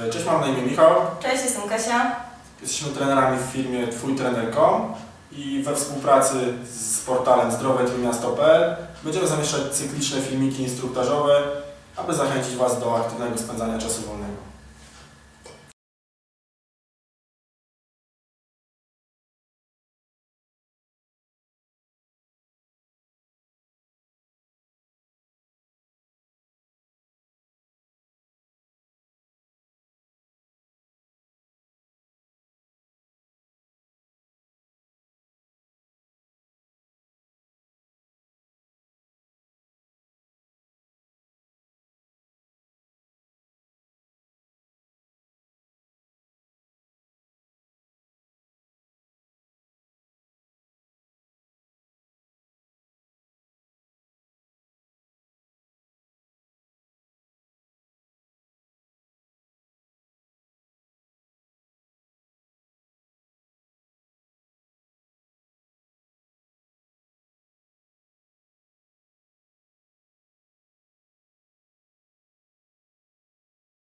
E, cześć, mam na imię Michał. Cześć, jestem Kasia. Jesteśmy trenerami w firmie twójtrener.com i we współpracy z portalem zdrowe.miasto.pl będziemy zamieszczać cykliczne filmiki instruktażowe, aby zachęcić Was do aktywnego spędzania czasu wolnego.